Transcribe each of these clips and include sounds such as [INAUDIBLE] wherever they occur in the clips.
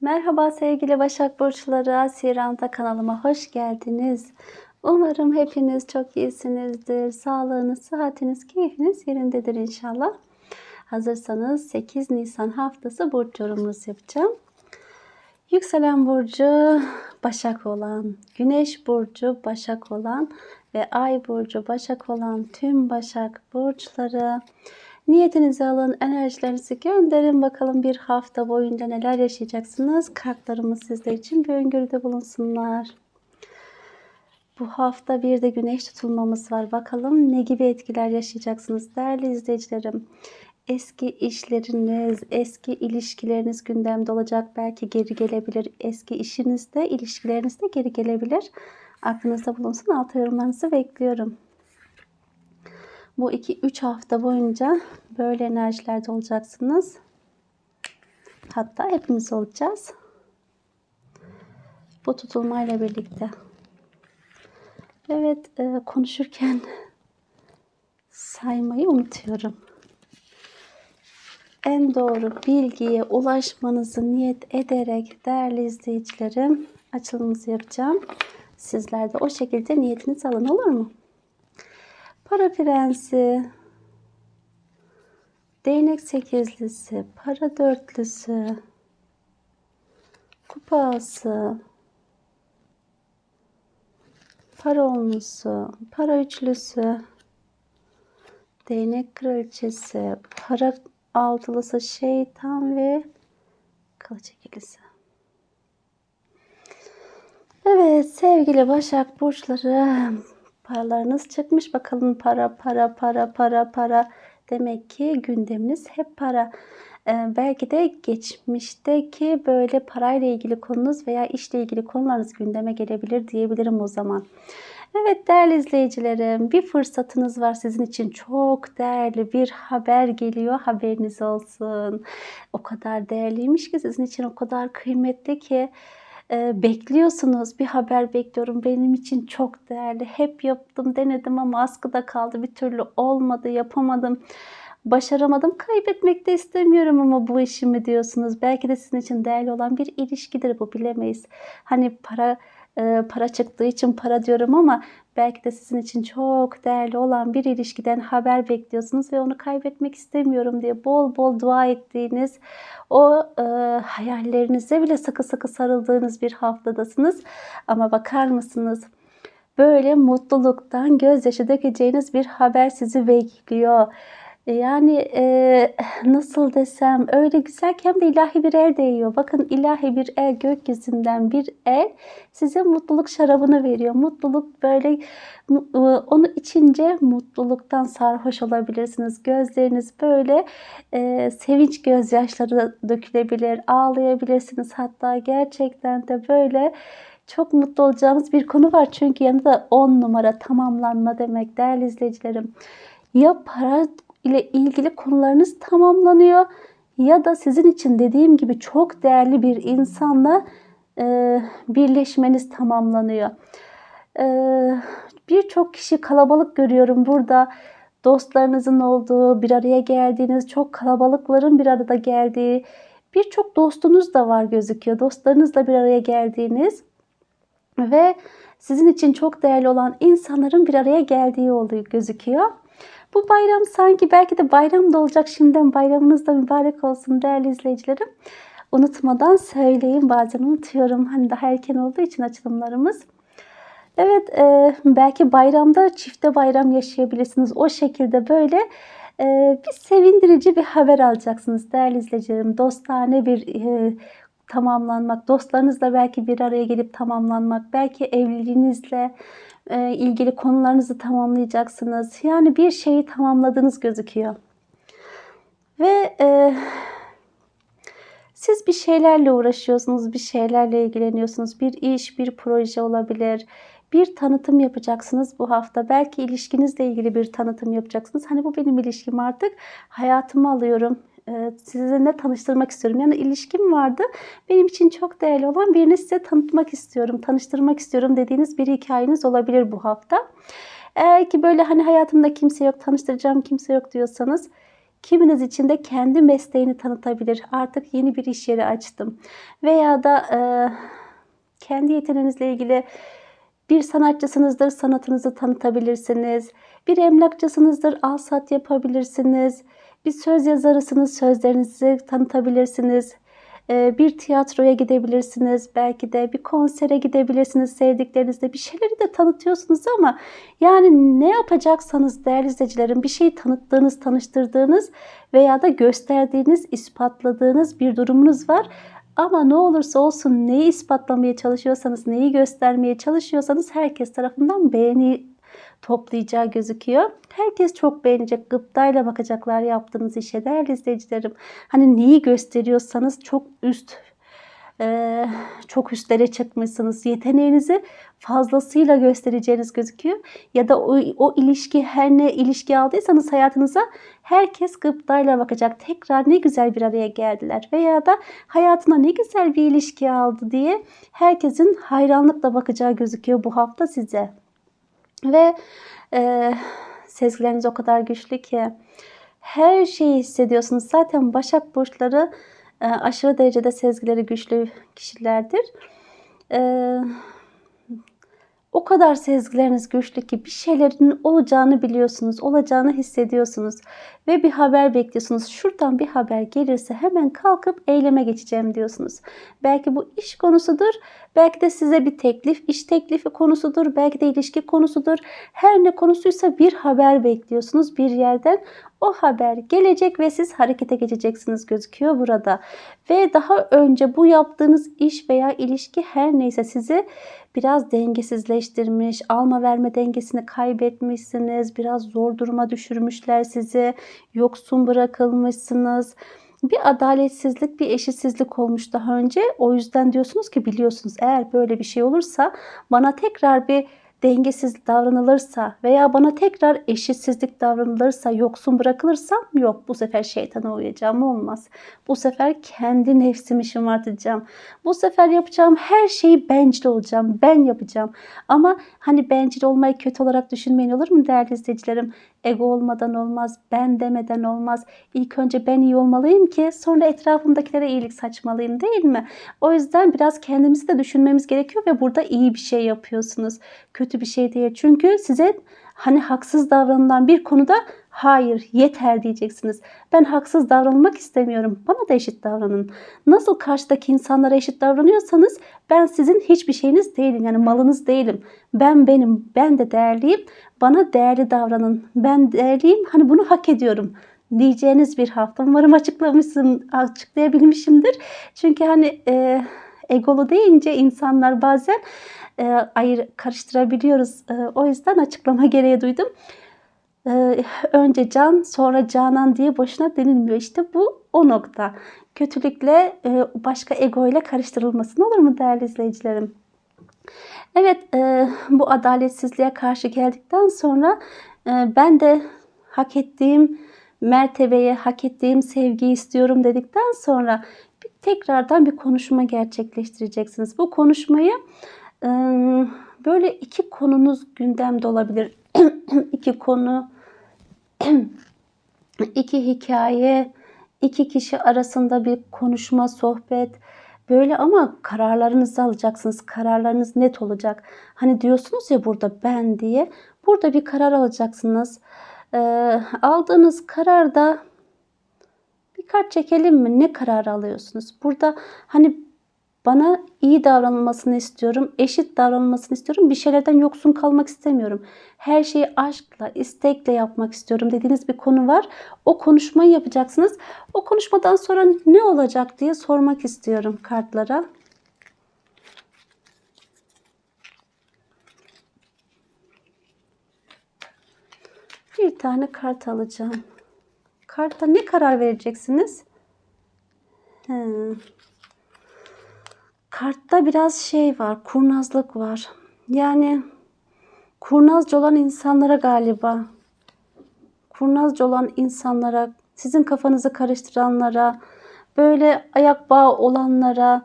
Merhaba sevgili Başak Burçları, Asiranta kanalıma hoş geldiniz. Umarım hepiniz çok iyisinizdir. Sağlığınız, sıhhatiniz, keyfiniz yerindedir inşallah. Hazırsanız 8 Nisan haftası burç yorumunuzu yapacağım. Yükselen burcu Başak olan, Güneş burcu Başak olan ve Ay burcu Başak olan tüm Başak burçları Niyetinizi alın, enerjilerinizi gönderin. Bakalım bir hafta boyunca neler yaşayacaksınız. Kartlarımız sizler için bir öngörüde bulunsunlar. Bu hafta bir de güneş tutulmamız var. Bakalım ne gibi etkiler yaşayacaksınız değerli izleyicilerim. Eski işleriniz, eski ilişkileriniz gündemde olacak. Belki geri gelebilir. Eski işinizde, ilişkilerinizde geri gelebilir. Aklınızda bulunsun. Alt yorumlarınızı bekliyorum. Bu 2-3 hafta boyunca böyle enerjilerde olacaksınız. Hatta hepimiz olacağız. Bu tutulmayla birlikte. Evet, e, konuşurken saymayı unutuyorum. En doğru bilgiye ulaşmanızı niyet ederek değerli izleyicilerim açılımımızı yapacağım. Sizler de o şekilde niyetinizi alın olur mu? Para prensi, değnek sekizlisi, para dörtlüsü, kupası, para onlusu, para üçlüsü, değnek kraliçesi, para altılısı, şeytan ve kılıç ikilisi. Evet sevgili Başak Burçları Paralarınız çıkmış. Bakalım para, para, para, para, para. Demek ki gündeminiz hep para. Ee, belki de geçmişteki böyle parayla ilgili konunuz veya işle ilgili konularınız gündeme gelebilir diyebilirim o zaman. Evet değerli izleyicilerim bir fırsatınız var sizin için çok değerli bir haber geliyor haberiniz olsun. O kadar değerliymiş ki sizin için o kadar kıymetli ki e, bekliyorsunuz. Bir haber bekliyorum. Benim için çok değerli. Hep yaptım, denedim ama askıda kaldı. Bir türlü olmadı, yapamadım. Başaramadım. Kaybetmek de istemiyorum ama bu işimi diyorsunuz. Belki de sizin için değerli olan bir ilişkidir bu bilemeyiz. Hani para para çıktığı için para diyorum ama belki de sizin için çok değerli olan bir ilişkiden haber bekliyorsunuz ve onu kaybetmek istemiyorum diye bol bol dua ettiğiniz o e, hayallerinize bile sıkı sıkı sarıldığınız bir haftadasınız. Ama bakar mısınız? Böyle mutluluktan gözyaşı dökeceğiniz bir haber sizi bekliyor. E, yani e, nasıl desem öyle güzel ki hem de ilahi bir el değiyor. Bakın ilahi bir el gökyüzünden bir el size mutluluk şarabını veriyor. Mutluluk böyle e, onu içince mutluluktan sarhoş olabilirsiniz. Gözleriniz böyle e, sevinç gözyaşları dökülebilir, ağlayabilirsiniz. Hatta gerçekten de böyle çok mutlu olacağımız bir konu var. Çünkü yanında 10 numara tamamlanma demek değerli izleyicilerim. Ya para ile ilgili konularınız tamamlanıyor ya da sizin için dediğim gibi çok değerli bir insanla e, birleşmeniz tamamlanıyor. E, Birçok kişi kalabalık görüyorum burada. Dostlarınızın olduğu, bir araya geldiğiniz, çok kalabalıkların bir arada geldiği, birçok dostunuz da var gözüküyor. Dostlarınızla bir araya geldiğiniz ve sizin için çok değerli olan insanların bir araya geldiği oluyor gözüküyor. Bu bayram sanki belki de bayram da olacak şimdiden bayramınız da mübarek olsun değerli izleyicilerim. Unutmadan söyleyeyim bazen unutuyorum hani daha erken olduğu için açılımlarımız. Evet e, belki bayramda çifte bayram yaşayabilirsiniz. O şekilde böyle e, bir sevindirici bir haber alacaksınız değerli izleyicilerim. Dostane bir e, tamamlanmak, dostlarınızla belki bir araya gelip tamamlanmak, belki evliliğinizle e, ilgili konularınızı tamamlayacaksınız. Yani bir şeyi tamamladığınız gözüküyor. Ve e, siz bir şeylerle uğraşıyorsunuz, bir şeylerle ilgileniyorsunuz. Bir iş, bir proje olabilir. Bir tanıtım yapacaksınız bu hafta. Belki ilişkinizle ilgili bir tanıtım yapacaksınız. Hani bu benim ilişkim artık. Hayatımı alıyorum sizinle tanıştırmak istiyorum. Yani ilişkim vardı. Benim için çok değerli olan birini size tanıtmak istiyorum, tanıştırmak istiyorum dediğiniz bir hikayeniz olabilir bu hafta. Eğer ki böyle hani hayatımda kimse yok, tanıştıracağım kimse yok diyorsanız Kiminiz için de kendi mesleğini tanıtabilir. Artık yeni bir iş yeri açtım. Veya da e, kendi yeteneğinizle ilgili bir sanatçısınızdır, sanatınızı tanıtabilirsiniz. Bir emlakçısınızdır, al sat yapabilirsiniz. Bir söz yazarısınız, sözlerinizi tanıtabilirsiniz. Ee, Bir tiyatroya gidebilirsiniz, belki de bir konsere gidebilirsiniz sevdiklerinizle. Bir şeyleri de tanıtıyorsunuz ama yani ne yapacaksanız değerli izleyicilerim bir şeyi tanıttığınız, tanıştırdığınız veya da gösterdiğiniz, ispatladığınız bir durumunuz var. Ama ne olursa olsun neyi ispatlamaya çalışıyorsanız, neyi göstermeye çalışıyorsanız herkes tarafından beğeni toplayacağı gözüküyor. Herkes çok beğenecek, gıptayla bakacaklar yaptığınız işe değerli izleyicilerim. Hani neyi gösteriyorsanız çok üst e, çok üstlere çıkmışsınız. Yeteneğinizi fazlasıyla göstereceğiniz gözüküyor. Ya da o, o ilişki her ne ilişki aldıysanız hayatınıza herkes gıptayla bakacak. Tekrar ne güzel bir araya geldiler. Veya da hayatına ne güzel bir ilişki aldı diye herkesin hayranlıkla bakacağı gözüküyor bu hafta size. Ve e, sezgileriniz o kadar güçlü ki her şeyi hissediyorsunuz. Zaten Başak Burçları e, aşırı derecede sezgileri güçlü kişilerdir. E, o kadar sezgileriniz güçlü ki bir şeylerin olacağını biliyorsunuz, olacağını hissediyorsunuz ve bir haber bekliyorsunuz. Şuradan bir haber gelirse hemen kalkıp eyleme geçeceğim diyorsunuz. Belki bu iş konusudur, belki de size bir teklif, iş teklifi konusudur, belki de ilişki konusudur. Her ne konusuysa bir haber bekliyorsunuz bir yerden. O haber gelecek ve siz harekete geçeceksiniz gözüküyor burada. Ve daha önce bu yaptığınız iş veya ilişki her neyse sizi biraz dengesizleştirmiş, alma verme dengesini kaybetmişsiniz, biraz zor duruma düşürmüşler sizi, yoksun bırakılmışsınız. Bir adaletsizlik, bir eşitsizlik olmuş daha önce. O yüzden diyorsunuz ki biliyorsunuz eğer böyle bir şey olursa bana tekrar bir dengesiz davranılırsa veya bana tekrar eşitsizlik davranılırsa, yoksun bırakılırsam yok bu sefer şeytana uyacağım olmaz. Bu sefer kendi nefsimi şımartacağım. Bu sefer yapacağım her şeyi bencil olacağım. Ben yapacağım. Ama hani bencil olmayı kötü olarak düşünmeyin olur mu değerli izleyicilerim? Ego olmadan olmaz, ben demeden olmaz. İlk önce ben iyi olmalıyım ki sonra etrafımdakilere iyilik saçmalıyım değil mi? O yüzden biraz kendimizi de düşünmemiz gerekiyor ve burada iyi bir şey yapıyorsunuz. Kötü bir şey değil. Çünkü size hani haksız davranılan bir konuda hayır yeter diyeceksiniz. Ben haksız davranmak istemiyorum. Bana da eşit davranın. Nasıl karşıdaki insanlara eşit davranıyorsanız ben sizin hiçbir şeyiniz değilim. Yani malınız değilim. Ben benim. Ben de değerliyim. Bana değerli davranın. Ben değerliyim. Hani bunu hak ediyorum diyeceğiniz bir hafta. Umarım açıklamışsın, açıklayabilmişimdir. Çünkü hani e, egolu deyince insanlar bazen e, ayır karıştırabiliyoruz. E, o yüzden açıklama gereği duydum. E, önce can sonra canan diye boşuna denilmiyor. İşte bu o nokta. Kötülükle e, başka ego ile karıştırılmasın olur mu değerli izleyicilerim? Evet e, bu adaletsizliğe karşı geldikten sonra e, ben de hak ettiğim mertebeye, hak ettiğim sevgiyi istiyorum dedikten sonra tekrardan bir konuşma gerçekleştireceksiniz. Bu konuşmayı e, böyle iki konunuz gündemde olabilir. [CLEARS THROAT] iki konu, [CLEARS THROAT] iki hikaye, iki kişi arasında bir konuşma, sohbet. Böyle ama kararlarınızı alacaksınız. Kararlarınız net olacak. Hani diyorsunuz ya burada ben diye. Burada bir karar alacaksınız. Ee, aldığınız kararda bir kart çekelim mi? Ne karar alıyorsunuz? Burada hani bana iyi davranılmasını istiyorum, eşit davranılmasını istiyorum. Bir şeylerden yoksun kalmak istemiyorum. Her şeyi aşkla, istekle yapmak istiyorum dediğiniz bir konu var. O konuşmayı yapacaksınız. O konuşmadan sonra ne olacak diye sormak istiyorum kartlara. Bir tane kart alacağım. Kartta ne karar vereceksiniz? Hmm. Kartta biraz şey var, kurnazlık var. Yani kurnazca olan insanlara galiba, kurnazca olan insanlara, sizin kafanızı karıştıranlara, böyle ayak bağı olanlara,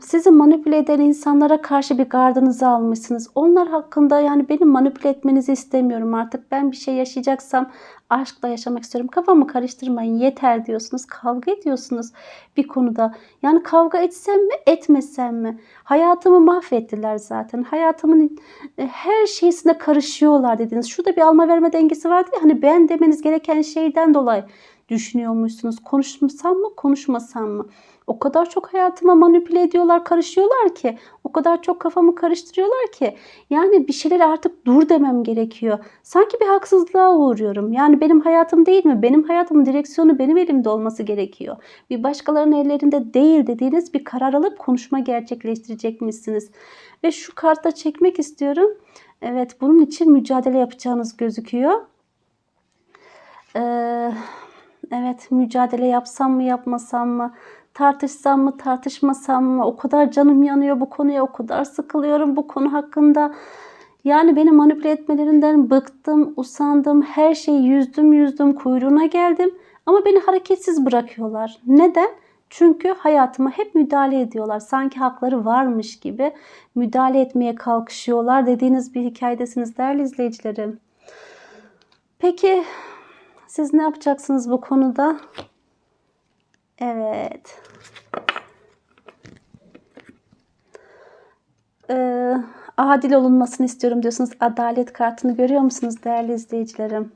sizi manipüle eden insanlara karşı bir gardınızı almışsınız. Onlar hakkında yani benim manipüle etmenizi istemiyorum artık. Ben bir şey yaşayacaksam aşkla yaşamak istiyorum. Kafamı karıştırmayın yeter diyorsunuz. Kavga ediyorsunuz bir konuda. Yani kavga etsem mi etmesem mi? Hayatımı mahvettiler zaten. Hayatımın e, her şeysine karışıyorlar dediniz. Şurada bir alma verme dengesi vardı ya hani ben demeniz gereken şeyden dolayı düşünüyormuşsunuz. Konuşmasam mı konuşmasam mı? O kadar çok hayatıma manipüle ediyorlar, karışıyorlar ki. O kadar çok kafamı karıştırıyorlar ki. Yani bir şeyler artık dur demem gerekiyor. Sanki bir haksızlığa uğruyorum. Yani benim hayatım değil mi? Benim hayatımın direksiyonu benim elimde olması gerekiyor. Bir başkalarının ellerinde değil dediğiniz bir karar alıp konuşma gerçekleştirecekmişsiniz. Ve şu kartta çekmek istiyorum. Evet bunun için mücadele yapacağınız gözüküyor. Ee, evet mücadele yapsam mı yapmasam mı? Tartışsam mı tartışmasam mı o kadar canım yanıyor bu konuya o kadar sıkılıyorum bu konu hakkında. Yani beni manipüle etmelerinden bıktım, usandım, her şeyi yüzdüm yüzdüm, kuyruğuna geldim. Ama beni hareketsiz bırakıyorlar. Neden? Çünkü hayatıma hep müdahale ediyorlar. Sanki hakları varmış gibi müdahale etmeye kalkışıyorlar dediğiniz bir hikayedesiniz değerli izleyicilerim. Peki siz ne yapacaksınız bu konuda? Evet. Ee, adil olunmasını istiyorum diyorsunuz. Adalet kartını görüyor musunuz değerli izleyicilerim?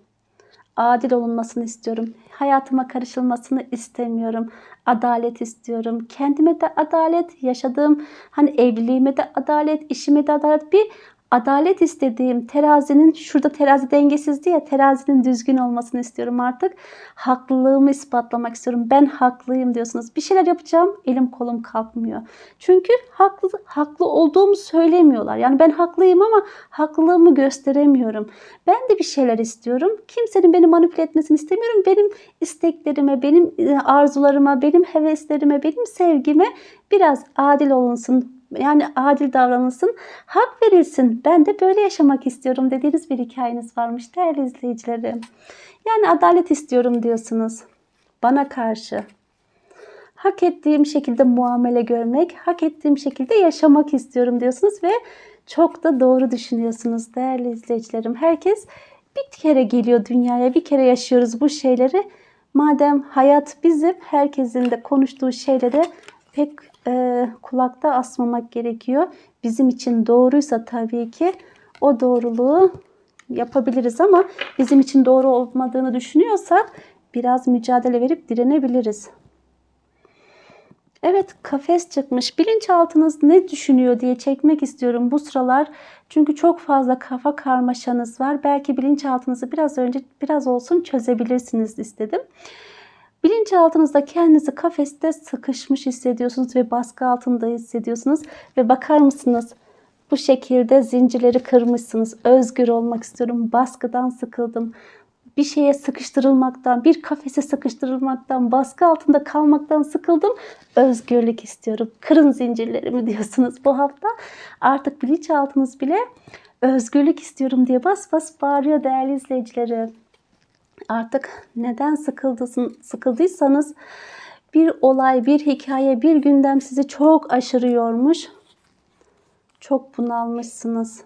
Adil olunmasını istiyorum. Hayatıma karışılmasını istemiyorum. Adalet istiyorum. Kendime de adalet, yaşadığım hani evliliğime de adalet, işime de adalet. Bir adalet istediğim terazinin şurada terazi dengesizdi ya terazinin düzgün olmasını istiyorum artık. Haklılığımı ispatlamak istiyorum. Ben haklıyım diyorsunuz. Bir şeyler yapacağım elim kolum kalkmıyor. Çünkü haklı, haklı olduğumu söylemiyorlar. Yani ben haklıyım ama haklılığımı gösteremiyorum. Ben de bir şeyler istiyorum. Kimsenin beni manipüle etmesini istemiyorum. Benim isteklerime, benim e, arzularıma, benim heveslerime, benim sevgime biraz adil olunsun, yani adil davranılsın, hak verilsin. Ben de böyle yaşamak istiyorum dediğiniz bir hikayeniz varmış değerli izleyicilerim. Yani adalet istiyorum diyorsunuz bana karşı. Hak ettiğim şekilde muamele görmek, hak ettiğim şekilde yaşamak istiyorum diyorsunuz ve çok da doğru düşünüyorsunuz değerli izleyicilerim. Herkes bir kere geliyor dünyaya, bir kere yaşıyoruz bu şeyleri. Madem hayat bizim, herkesin de konuştuğu şeylere pek e, kulakta asmamak gerekiyor. Bizim için doğruysa tabii ki o doğruluğu yapabiliriz ama bizim için doğru olmadığını düşünüyorsak biraz mücadele verip direnebiliriz. Evet kafes çıkmış. Bilinçaltınız ne düşünüyor diye çekmek istiyorum bu sıralar. Çünkü çok fazla kafa karmaşanız var. Belki bilinçaltınızı biraz önce biraz olsun çözebilirsiniz istedim. Bilinçaltınızda kendinizi kafeste sıkışmış hissediyorsunuz ve baskı altında hissediyorsunuz. Ve bakar mısınız bu şekilde zincirleri kırmışsınız. Özgür olmak istiyorum. Baskıdan sıkıldım. Bir şeye sıkıştırılmaktan, bir kafese sıkıştırılmaktan, baskı altında kalmaktan sıkıldım. Özgürlük istiyorum. Kırın zincirlerimi [LAUGHS] diyorsunuz bu hafta. Artık bilinçaltınız bile özgürlük istiyorum diye bas bas bağırıyor değerli izleyicilerim artık neden sıkıldısın, sıkıldıysanız bir olay, bir hikaye, bir gündem sizi çok aşırı yormuş. Çok bunalmışsınız.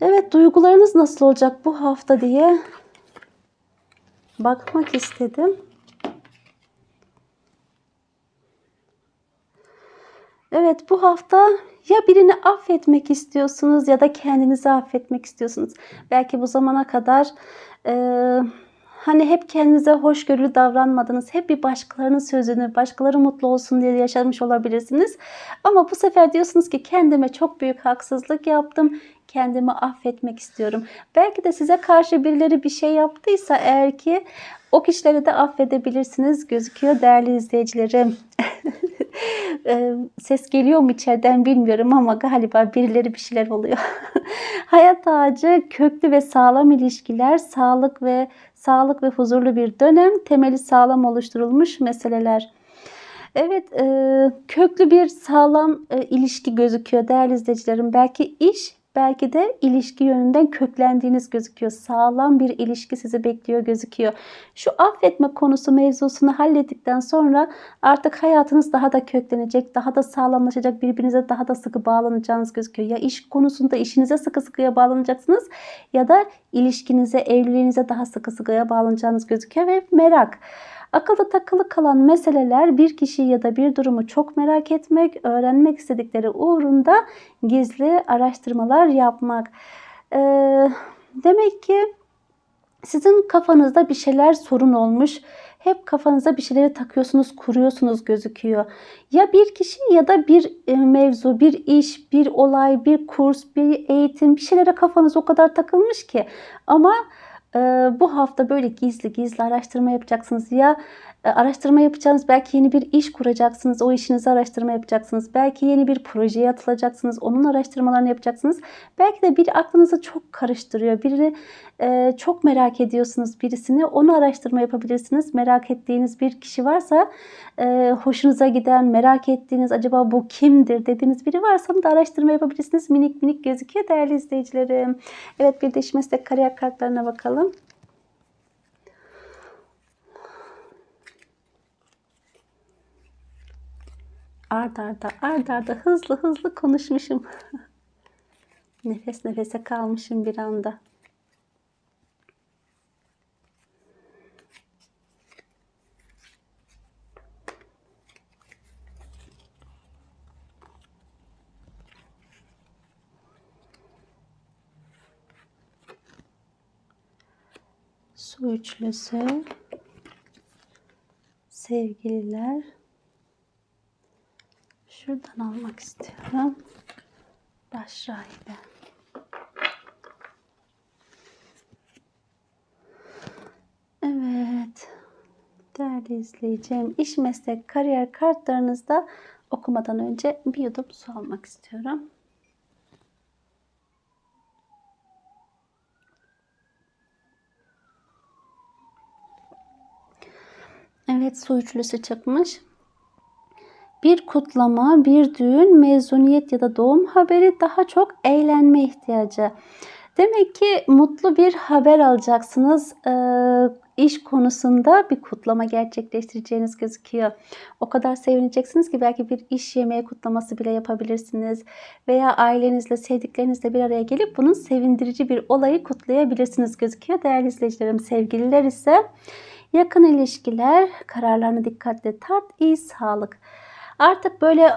Evet duygularınız nasıl olacak bu hafta diye bakmak istedim. Evet bu hafta ya birini affetmek istiyorsunuz ya da kendinizi affetmek istiyorsunuz. Belki bu zamana kadar e, hani hep kendinize hoşgörülü davranmadınız. Hep bir başkalarının sözünü, başkaları mutlu olsun diye yaşamış olabilirsiniz. Ama bu sefer diyorsunuz ki kendime çok büyük haksızlık yaptım. Kendimi affetmek istiyorum. Belki de size karşı birileri bir şey yaptıysa eğer ki o kişileri de affedebilirsiniz gözüküyor değerli izleyicilerim. [LAUGHS] Ses geliyor mu içeriden bilmiyorum ama galiba birileri bir şeyler oluyor. [LAUGHS] Hayat ağacı köklü ve sağlam ilişkiler, sağlık ve sağlık ve huzurlu bir dönem, temeli sağlam oluşturulmuş meseleler. Evet, e, köklü bir sağlam e, ilişki gözüküyor değerli izleyicilerim. Belki iş, Belki de ilişki yönünden köklendiğiniz gözüküyor. Sağlam bir ilişki sizi bekliyor gözüküyor. Şu affetme konusu mevzusunu hallettikten sonra artık hayatınız daha da köklenecek, daha da sağlamlaşacak, birbirinize daha da sıkı bağlanacağınız gözüküyor. Ya iş konusunda işinize sıkı sıkıya bağlanacaksınız ya da ilişkinize, evliliğinize daha sıkı sıkıya bağlanacağınız gözüküyor ve merak. Akılda takılı kalan meseleler bir kişi ya da bir durumu çok merak etmek, öğrenmek istedikleri uğrunda gizli araştırmalar yapmak. Ee, demek ki sizin kafanızda bir şeyler sorun olmuş. Hep kafanıza bir şeyleri takıyorsunuz, kuruyorsunuz gözüküyor. Ya bir kişi ya da bir e, mevzu, bir iş, bir olay, bir kurs, bir eğitim bir şeylere kafanız o kadar takılmış ki. Ama e, bu hafta böyle gizli gizli araştırma yapacaksınız. Ya araştırma yapacağınız belki yeni bir iş kuracaksınız. O işinizi araştırma yapacaksınız. Belki yeni bir projeye atılacaksınız. Onun araştırmalarını yapacaksınız. Belki de biri aklınızı çok karıştırıyor. Biri e, çok merak ediyorsunuz birisini. Onu araştırma yapabilirsiniz. Merak ettiğiniz bir kişi varsa e, hoşunuza giden, merak ettiğiniz acaba bu kimdir dediğiniz biri varsa da araştırma yapabilirsiniz. Minik minik gözüküyor değerli izleyicilerim. Evet bir de meslek kariyer kartlarına bakalım. Arda arda arda arda hızlı hızlı konuşmuşum. [LAUGHS] Nefes nefese kalmışım bir anda. Su üçlüsü, sevgililer, Şuradan almak istiyorum. Baş rahibe. Evet. Değerli izleyeceğim, iş meslek kariyer kartlarınızda okumadan önce bir yudum su almak istiyorum. Evet su üçlüsü çıkmış. Bir kutlama, bir düğün, mezuniyet ya da doğum haberi daha çok eğlenme ihtiyacı. Demek ki mutlu bir haber alacaksınız. Ee, iş konusunda bir kutlama gerçekleştireceğiniz gözüküyor. O kadar sevineceksiniz ki belki bir iş yemeği kutlaması bile yapabilirsiniz. Veya ailenizle, sevdiklerinizle bir araya gelip bunun sevindirici bir olayı kutlayabilirsiniz gözüküyor. Değerli izleyicilerim, sevgililer ise yakın ilişkiler, kararlarını dikkatle tart, iyi sağlık. Artık böyle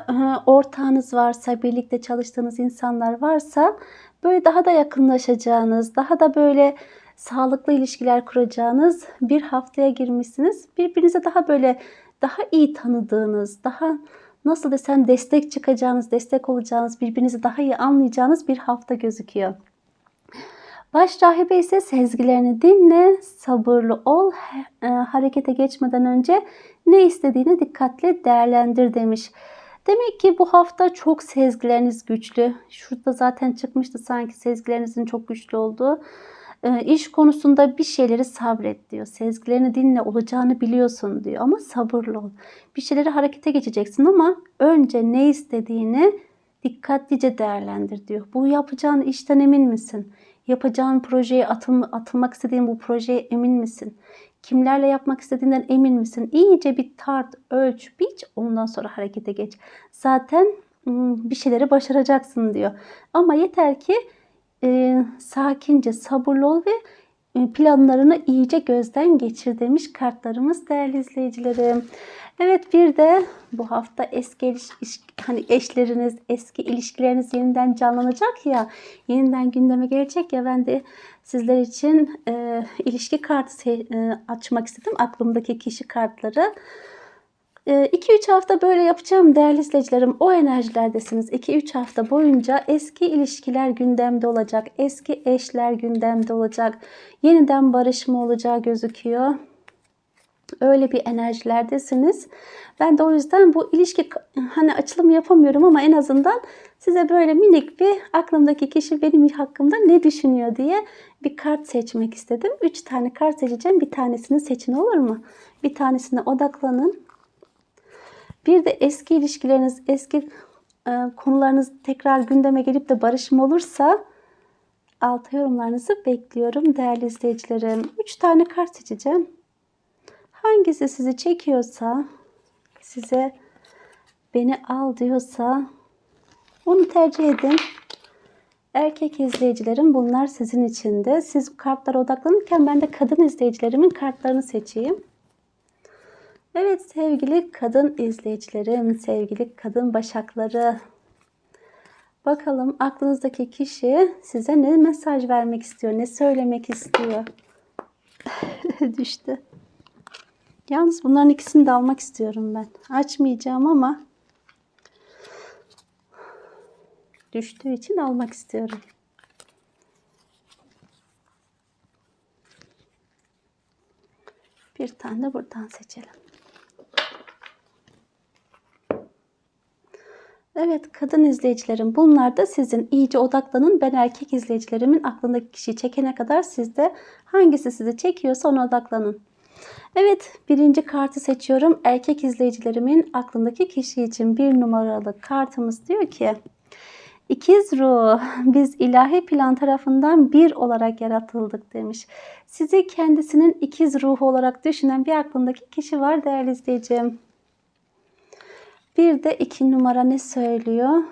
ortağınız varsa, birlikte çalıştığınız insanlar varsa böyle daha da yakınlaşacağınız, daha da böyle sağlıklı ilişkiler kuracağınız bir haftaya girmişsiniz. Birbirinize daha böyle daha iyi tanıdığınız, daha nasıl desem destek çıkacağınız, destek olacağınız, birbirinizi daha iyi anlayacağınız bir hafta gözüküyor. Baş rahibe ise sezgilerini dinle, sabırlı ol, e, harekete geçmeden önce ne istediğini dikkatle değerlendir demiş. Demek ki bu hafta çok sezgileriniz güçlü. Şurada zaten çıkmıştı sanki sezgilerinizin çok güçlü olduğu. E, iş konusunda bir şeyleri sabret diyor. Sezgilerini dinle olacağını biliyorsun diyor ama sabırlı ol. Bir şeyleri harekete geçeceksin ama önce ne istediğini dikkatlice değerlendir diyor. Bu yapacağın işten emin misin? Yapacağın projeye atıl, atılmak istediğin bu projeye emin misin? Kimlerle yapmak istediğinden emin misin? İyice bir tart, ölç, biç ondan sonra harekete geç. Zaten bir şeyleri başaracaksın diyor. Ama yeter ki e, sakince, sabırlı ol ve planlarını iyice gözden geçir demiş kartlarımız değerli izleyicilerim. Evet bir de bu hafta eski hani eşleriniz, eski ilişkileriniz yeniden canlanacak ya, yeniden gündeme gelecek ya ben de sizler için e, ilişki kartı e, açmak istedim. Aklımdaki kişi kartları. 2-3 e, hafta böyle yapacağım değerli izleyicilerim. O enerjilerdesiniz. 2-3 hafta boyunca eski ilişkiler gündemde olacak. Eski eşler gündemde olacak. Yeniden barışma olacağı gözüküyor. Öyle bir enerjilerdesiniz. Ben de o yüzden bu ilişki hani açılım yapamıyorum ama en azından size böyle minik bir aklımdaki kişi benim hakkımda ne düşünüyor diye bir kart seçmek istedim. Üç tane kart seçeceğim. Bir tanesini seçin olur mu? Bir tanesine odaklanın. Bir de eski ilişkileriniz, eski e, konularınız tekrar gündeme gelip de barışma olursa Alta yorumlarınızı bekliyorum değerli izleyicilerim. 3 tane kart seçeceğim. Hangisi sizi çekiyorsa, size beni al diyorsa onu tercih edin. Erkek izleyicilerim bunlar sizin için de. Siz kartlara odaklanırken ben de kadın izleyicilerimin kartlarını seçeyim. Evet sevgili kadın izleyicilerim, sevgili kadın başakları. Bakalım aklınızdaki kişi size ne mesaj vermek istiyor, ne söylemek istiyor. [LAUGHS] Düştü. Yalnız bunların ikisini de almak istiyorum ben. Açmayacağım ama düştüğü için almak istiyorum. Bir tane de buradan seçelim. Evet kadın izleyicilerim bunlar da sizin iyice odaklanın. Ben erkek izleyicilerimin aklındaki kişiyi çekene kadar siz de hangisi sizi çekiyorsa ona odaklanın. Evet birinci kartı seçiyorum. Erkek izleyicilerimin aklındaki kişi için bir numaralı kartımız diyor ki İkiz ruh biz ilahi plan tarafından bir olarak yaratıldık demiş. Sizi kendisinin ikiz ruhu olarak düşünen bir aklındaki kişi var değerli izleyicim. Bir de iki numara ne söylüyor?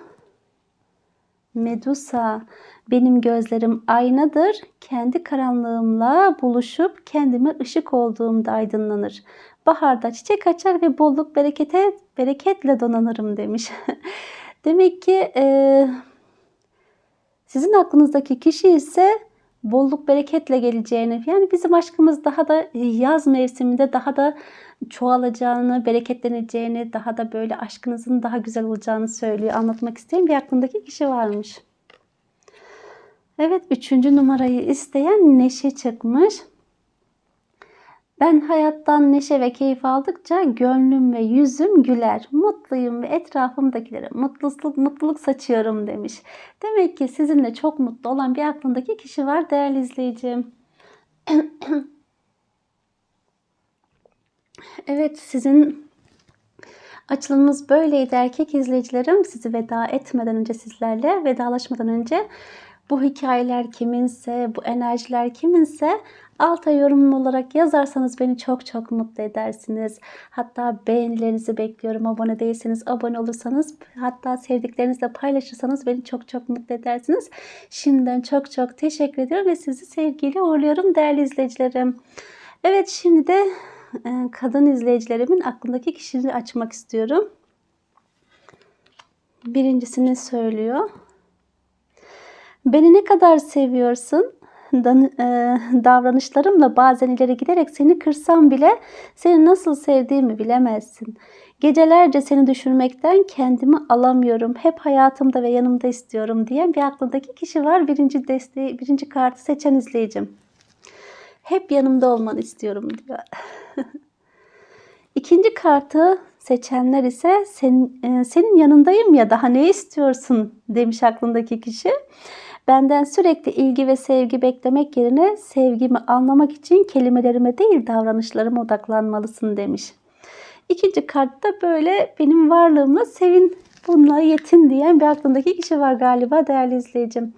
Medusa, benim gözlerim aynadır. Kendi karanlığımla buluşup kendime ışık olduğumda aydınlanır. Baharda çiçek açar ve bolluk berekete bereketle donanırım demiş. [LAUGHS] Demek ki e, sizin aklınızdaki kişi ise bolluk bereketle geleceğini yani bizim aşkımız daha da yaz mevsiminde daha da çoğalacağını, bereketleneceğini, daha da böyle aşkınızın daha güzel olacağını söylüyor. Anlatmak isteyen bir aklındaki kişi varmış. Evet üçüncü numarayı isteyen Neşe çıkmış. Ben hayattan neşe ve keyif aldıkça gönlüm ve yüzüm güler. Mutluyum ve etrafımdakilere mutluluk, mutluluk saçıyorum demiş. Demek ki sizinle çok mutlu olan bir aklındaki kişi var değerli izleyicim. [CLEARS THROAT] evet sizin açılımımız böyleydi erkek izleyicilerim. Sizi veda etmeden önce sizlerle vedalaşmadan önce bu hikayeler kiminse, bu enerjiler kiminse alta yorum olarak yazarsanız beni çok çok mutlu edersiniz. Hatta beğenilerinizi bekliyorum. Abone değilseniz abone olursanız hatta sevdiklerinizle paylaşırsanız beni çok çok mutlu edersiniz. Şimdiden çok çok teşekkür ediyorum ve sizi sevgiyle uğurluyorum değerli izleyicilerim. Evet şimdi de e, kadın izleyicilerimin aklındaki kişiyi açmak istiyorum. Birincisini söylüyor. Beni ne kadar seviyorsun? E, davranışlarımla bazen ileri giderek seni kırsam bile seni nasıl sevdiğimi bilemezsin. Gecelerce seni düşünmekten kendimi alamıyorum. Hep hayatımda ve yanımda istiyorum diyen bir aklındaki kişi var. Birinci desteği, birinci kartı seçen izleyicim. Hep yanımda olmanı istiyorum diyor. [LAUGHS] İkinci kartı seçenler ise senin, e, senin yanındayım ya daha ne istiyorsun demiş aklındaki kişi. Benden sürekli ilgi ve sevgi beklemek yerine sevgimi anlamak için kelimelerime değil davranışlarıma odaklanmalısın demiş. İkinci kartta böyle benim varlığımla sevin bununla yetin diyen bir aklındaki kişi var galiba değerli izleyicim.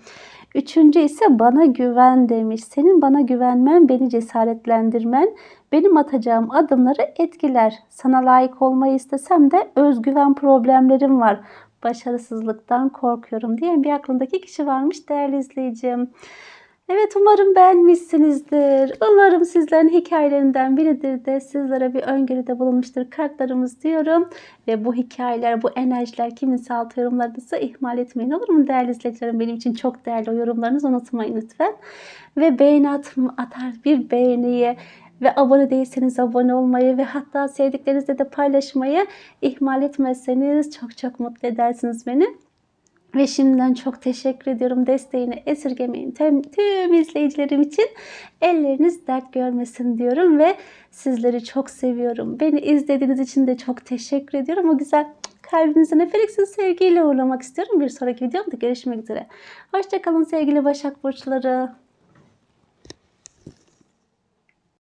Üçüncü ise bana güven demiş. Senin bana güvenmen, beni cesaretlendirmen, benim atacağım adımları etkiler. Sana layık olmayı istesem de özgüven problemlerim var başarısızlıktan korkuyorum diyen bir aklındaki kişi varmış değerli izleyicim. Evet umarım beğenmişsinizdir. Umarım sizlerin hikayelerinden biridir de sizlere bir öngörüde bulunmuştur kartlarımız diyorum. Ve bu hikayeler, bu enerjiler kiminse alt yorumlarınızı ihmal etmeyin olur mu değerli izleyicilerim? Benim için çok değerli o yorumlarınızı unutmayın lütfen. Ve beğeni at, atar bir beğeniye ve abone değilseniz abone olmayı ve hatta sevdiklerinizle de paylaşmayı ihmal etmezseniz çok çok mutlu edersiniz beni. Ve şimdiden çok teşekkür ediyorum desteğini esirgemeyin tüm, tüm izleyicilerim için. Elleriniz dert görmesin diyorum ve sizleri çok seviyorum. Beni izlediğiniz için de çok teşekkür ediyorum. O güzel kalbinize neferiksiz sevgiyle uğurlamak istiyorum. Bir sonraki videomda görüşmek üzere. Hoşçakalın sevgili Başak Burçları.